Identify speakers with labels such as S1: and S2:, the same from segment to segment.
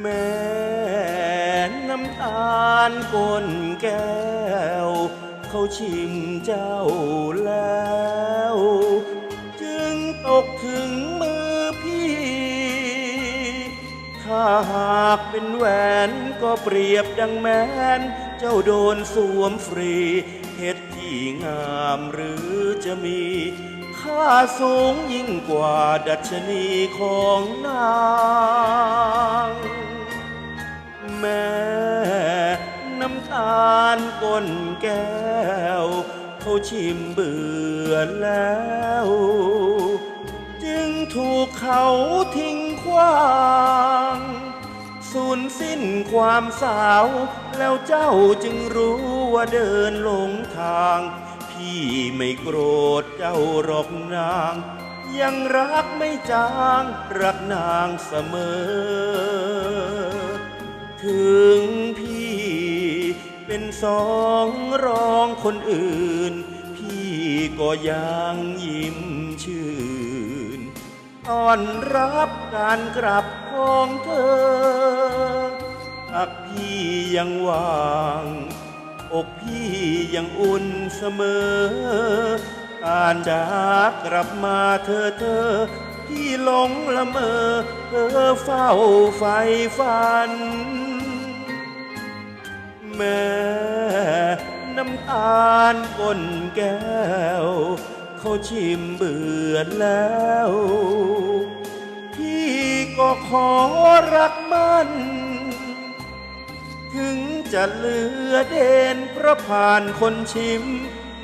S1: แม้น้ำตาลก้นแก้ว เขาชิมเจ้าแล้ว จึงตกถึงมือพี่ ถ้าหากเป็นแหวนก็เปรียบดังแมน เจ้าโดนสวมฟรีเพชรที่งามหรือจะมีค่าสูงยิ่งกว่าดัชนีของนางาลก้นแก้ว เขาชิมเบื่อแล้ว จึงถูกเขาทิ้งขว้างสูญสิ้นความสาว แล้วเจ้าจึงรู้ว่าเดินหลงทาง พี่ไม่โกรธเจ้าหรอกนาง ยังรักไม่จางรักนางเสมอ ถึงพี่ เป็นสองรองคนอื่น พี่ก็ยังยิ้มชื่นต้อนรับการกลับของเธออักพี่ยังวางอกพี่ยังอุ่นเสมอ การจากกลับมาเธอเธอ พี่หลงละเมอเธอเฝ้าไฟฝัน แม่น้ำตาลก้นแก้ว เขาชิมเบื่อแล้ว พี่ก็ขอรักมัน ถึงจะเหลือเด่นเพระผ่านคนชิม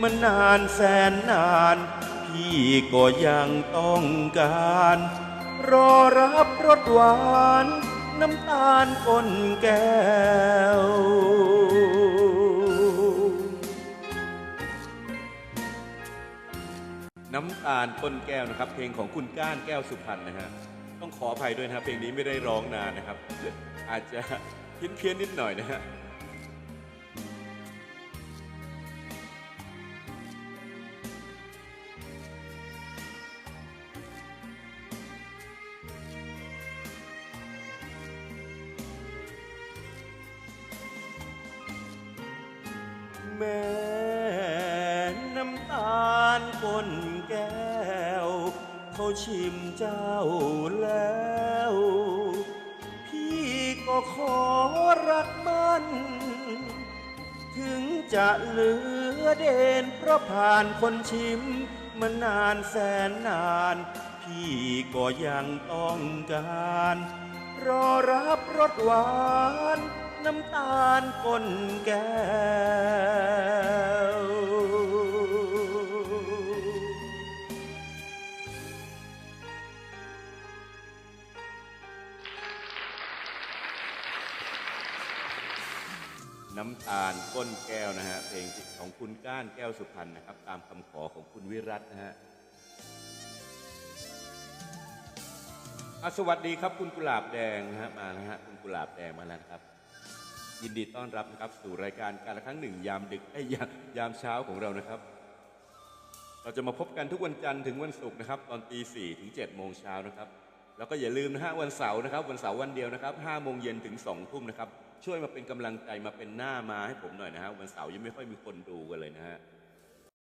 S1: มานานแสนนาน พี่ก็ยังต้องการ รอรับรสหวาน น้ำตาลก้นแก้ว น้ำตาลก้นแก้วนะครับ เพลงของคุณก้านแก้วสุพรรณนะฮะต้องขออภัยด้วยนะครับเพลงนี้ไม่ได้ร้องนานนะครับ อาจจะเพี้ยนเพียนๆนิดหน่อยนะฮะแม่ เขาชิมเจ้าแล้ว พี่ก็ขอรักมัน ถึงจะเหลือเด่นเพราะผ่านคนชิมมานานแสนนาน พี่ก็ยังต้องการ รอรับรสหวาน น้ำตาลก้นแก้ น้ำตาลก้นแก้วนะฮะเพลงของคุณก้านแก้วสุพรรณนะครับ ตามคำขอของคุณวิรัตนะฮะอะสวัสดีครับคุณกุหลาบแดงนะฮะมานะฮะคุณกุหลาบแดงมาแล้วนะครับ ยินดีต้อนรับนะครับ สู่รายการการละครั้งหนึ่งยามดึกไอ้ยามยามเช้าของเรานะครับ เราจะมาพบกันทุกวันจันทร์ถึงวันศุกร์นะครับ ตอนตีสี่ถึง7จ็ดโมงเช้านะครับ แล้วก็อย่าลืมนะฮะวันเสาร์นะครับ วันเสาร์วันเดียวนะครับห้าโมงเย็นถึงสองทุ่มนะครับช่วยมาเป็นกำลังใจมาเป็นหน้ามาให้ผมหน่อยนะฮะวันเสาร์ยังไม่ค่อยมีคนดูกันเลยนะฮะ